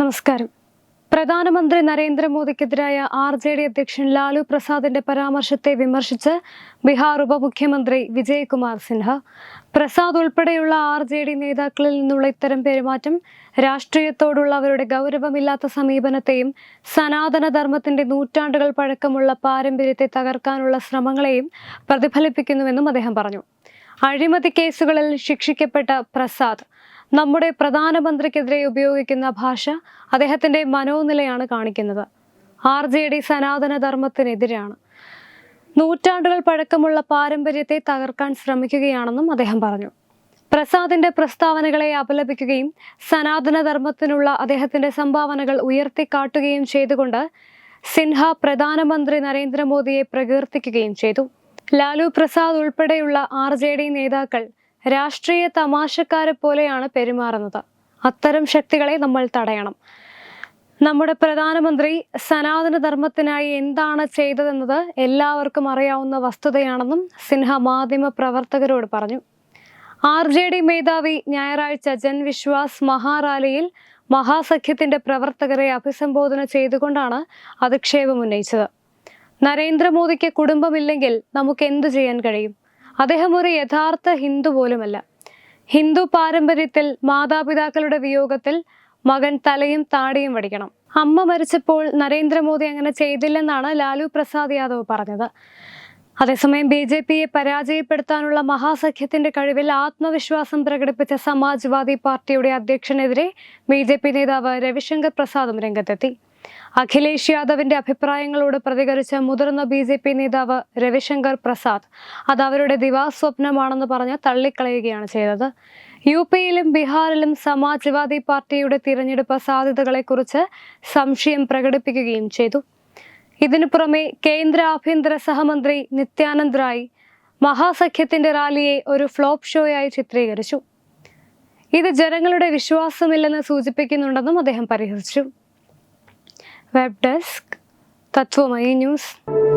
നമസ്കാരം. പ്രധാനമന്ത്രി നരേന്ദ്രമോദിക്കെതിരായ R J D അധ്യക്ഷൻ ലാലു പ്രസാദിന്റെ പരാമർശത്തെ വിമർശിച്ച് ബീഹാർ ഉപമുഖ്യമന്ത്രി വിജയകുമാർ സിൻഹ പ്രസാദ് ഉൾപ്പെടെയുള്ള ആർ ജെ ഡി നേതാക്കളിൽ നിന്നുള്ള ഇത്തരം പെരുമാറ്റം രാഷ്ട്രീയത്തോടുള്ള അവരുടെ ഗൗരവമില്ലാത്ത സമീപനത്തെയും സനാതനധർമ്മത്തിന്റെ നൂറ്റാണ്ടുകൾ പഴക്കമുള്ള പാരമ്പര്യത്തെ തകർക്കാനുള്ള ശ്രമങ്ങളെയും പ്രതിഫലിപ്പിക്കുന്നുവെന്നും അദ്ദേഹം പറഞ്ഞു. അഴിമതി കേസുകളിൽ ശിക്ഷിക്കപ്പെട്ട പ്രസാദ് നമ്മുടെ പ്രധാനമന്ത്രിക്കെതിരെ ഉപയോഗിക്കുന്ന ഭാഷ അദ്ദേഹത്തിന്റെ മനോനിലയാണ് കാണിക്കുന്നത്. ആർ ജെ ഡി സനാതന ധർമ്മത്തിനെതിരാണ് നൂറ്റാണ്ടുകൾ പഴക്കമുള്ള പാരമ്പര്യത്തെ തകർക്കാൻ ശ്രമിക്കുകയാണെന്നും അദ്ദേഹം പറഞ്ഞു. പ്രസാദിന്റെ പ്രസ്താവനകളെ അപലപിക്കുകയും സനാതനധർമ്മത്തിനുള്ള അദ്ദേഹത്തിന്റെ സംഭാവനകൾ ഉയർത്തിക്കാട്ടുകയും ചെയ്തുകൊണ്ട് സിൻഹ പ്രധാനമന്ത്രി നരേന്ദ്രമോദിയെ പ്രകീർത്തിക്കുകയും ചെയ്തു. ലാലു പ്രസാദ് ഉൾപ്പെടെയുള്ള ആർ നേതാക്കൾ രാഷ്ട്രീയ തമാശക്കാരെ പോലെയാണ് പെരുമാറുന്നത്. അത്തരം ശക്തികളെ നമ്മൾ തടയണം. നമ്മുടെ പ്രധാനമന്ത്രി സനാതന ധർമ്മത്തിനായി എന്താണ് ചെയ്തതെന്നത് എല്ലാവർക്കും അറിയാവുന്ന വസ്തുതയാണെന്നും സിൻഹ മാധ്യമ പ്രവർത്തകരോട് പറഞ്ഞു. ആർ ജെ ഡി മേധാവി ഞായറാഴ്ച ജൻവിശ്വാസ് മഹാറാലിയിൽ മഹാസഖ്യത്തിന്റെ പ്രവർത്തകരെ അഭിസംബോധന ചെയ്തുകൊണ്ടാണ് അധിക്ഷേപം ഉന്നയിച്ചത്. നരേന്ദ്രമോദിക്ക് കുടുംബമില്ലെങ്കിൽ നമുക്ക് എന്തു ചെയ്യാൻ കഴിയും? അദ്ദേഹം ഒരു യഥാർത്ഥ ഹിന്ദു പോലുമല്ല. ഹിന്ദു പാരമ്പര്യത്തിൽ മാതാപിതാക്കളുടെ വിയോഗത്തിൽ മകൻ തലയും താടിയും വടിക്കണം. അമ്മ മരിച്ചപ്പോൾ നരേന്ദ്രമോദി അങ്ങനെ ചെയ്തില്ലെന്നാണ് ലാലു പ്രസാദ് യാദവ് പറഞ്ഞത്. അതേസമയം ബി ജെ പിയെ പരാജയപ്പെടുത്താനുള്ള മഹാസഖ്യത്തിന്റെ കഴിവിൽ ആത്മവിശ്വാസം പ്രകടിപ്പിച്ച സമാജ്വാദി പാർട്ടിയുടെ അധ്യക്ഷനെതിരെ ബി ജെ പി നേതാവ് രവിശങ്കർ പ്രസാദും രംഗത്തെത്തി. അഖിലേഷ് യാദവിന്റെ അഭിപ്രായങ്ങളോട് പ്രതികരിച്ച മുതിർന്ന ബി ജെ പി നേതാവ് രവിശങ്കർ പ്രസാദ് അത് അവരുടെ ദിവാസ്വപ്നമാണെന്ന് പറഞ്ഞ് തള്ളിക്കളയുകയാണ് ചെയ്തത്. യു പിയിലും ബീഹാറിലും സമാജ്വാദി പാർട്ടിയുടെ തിരഞ്ഞെടുപ്പ് സാധ്യതകളെക്കുറിച്ച് സംശയം പ്രകടിപ്പിക്കുകയും ചെയ്തു. ഇതിനു പുറമെ കേന്ദ്ര ആഭ്യന്തര സഹമന്ത്രി നിത്യാനന്ദ് റായ് മഹാസഖ്യത്തിന്റെ റാലിയെ ഒരു ഫ്ലോപ്പ് ഷോയായി ചിത്രീകരിച്ചു. ഇത് ജനങ്ങളുടെ വിശ്വാസമില്ലെന്ന് സൂചിപ്പിക്കുന്നുണ്ടെന്നും അദ്ദേഹം പരിഹസിച്ചു. Web desk Tatwamayi news.